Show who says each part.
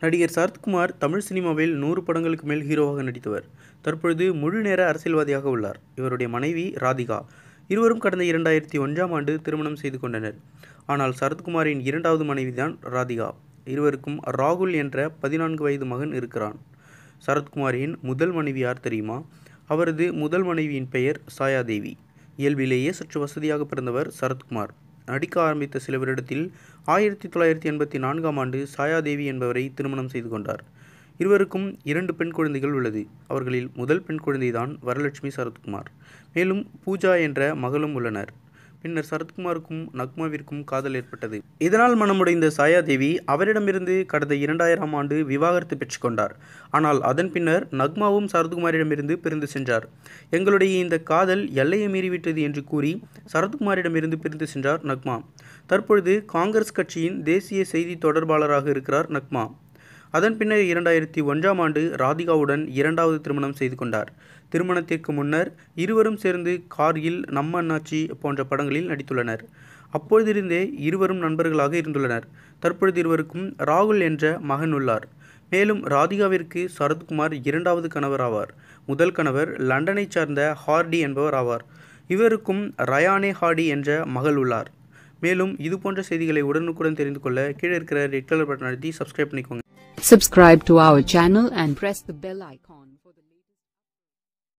Speaker 1: நடிகர் சரத்குமார் தமிழ் சினிமாவில் நூறு படங்களுக்கு மேல் ஹீரோவாக நடித்தவர். தற்பொழுது முழு நேர அரசியல்வாதியாக உள்ளார். இவருடைய மனைவி ராதிகா. இருவரும் கடந்த இரண்டாயிரத்தி ஒன்றாம் ஆண்டு திருமணம் செய்து கொண்டனர். ஆனால் சரத்குமாரின் இரண்டாவது மனைவிதான் ராதிகா. இருவருக்கும் ராகுல் என்ற பதினான்கு வயது மகன் இருக்கிறான். சரத்குமாரின் முதல் மனைவி யார் தெரியுமா? அவரது முதல் மனைவியின் பெயர் சாயாதேவி. இயல்பிலேயே சற்று வசதியாக பிறந்தவர் சரத்குமார். நடிக்க ஆரம்பித்த சில வருடத்தில் ஆயிரத்தி தொள்ளாயிரத்தி எண்பத்தி நான்காம் ஆண்டு சாயாதேவி என்பவரை திருமணம் செய்து கொண்டார். இருவருக்கும் இரண்டு பெண் குழந்தைகள் உள்ளது. அவர்களில் முதல் பெண் குழந்தைதான் வரலட்சுமி சரத்குமார். மேலும் பூஜா என்ற மகளும் உள்ளனர். பின்னர் சரத்குமாருக்கும் நக்மாவிற்கும் காதல் ஏற்பட்டது. இதனால் மனமுடைந்த சாயாதேவி அவரிடமிருந்து கடந்த இரண்டாயிரம் ஆண்டு விவாகரத்து பெற்றுக்கொண்டார். ஆனால் அதன் பின்னர் நக்மாவும் சரத்குமாரிடமிருந்து பிரிந்து சென்றார். எங்களுடைய இந்த காதல் எல்லையை மீறிவிட்டது என்று கூறி சரத்குமாரிடமிருந்து பிரிந்து சென்றார் நக்மா. தற்பொழுது காங்கிரஸ் கட்சியின் தேசிய செய்தி தொடர்பாளராக இருக்கிறார் நக்மா. அதன் பின்னர் இரண்டாயிரத்தி ஒன்றாம் ஆண்டு ராதிகாவுடன் இரண்டாவது திருமணம் செய்து கொண்டார். திருமணத்திற்கு முன்னர் இருவரும் சேர்ந்து கார்கில் நம்ம அண்ணாச்சி போன்ற படங்களில் நடித்துள்ளனர். அப்பொழுதிருந்தே இருவரும் நண்பர்களாக இருந்துள்ளனர். தற்பொழுது இருவருக்கும் ராகுல் என்ற மகன் உள்ளார். மேலும் ராதிகாவிற்கு சரத்குமார் இரண்டாவது கணவர் ஆவார். முதல் கணவர் லண்டனைச் சார்ந்த ஹார்டி என்பவர் ஆவார். இவருக்கும் ரயானே ஹார்டி என்ற மகள் உள்ளார். மேலும் இது போன்ற செய்திகளை உடனுக்குடன் தெரிந்து கொள்ள கீழே இருக்கிற ரெட் கலர் பட்டன் அழுத்தி சப்ஸ்கிரைப் பண்ணிக்கோங்க.
Speaker 2: Subscribe to our channel and press the bell icon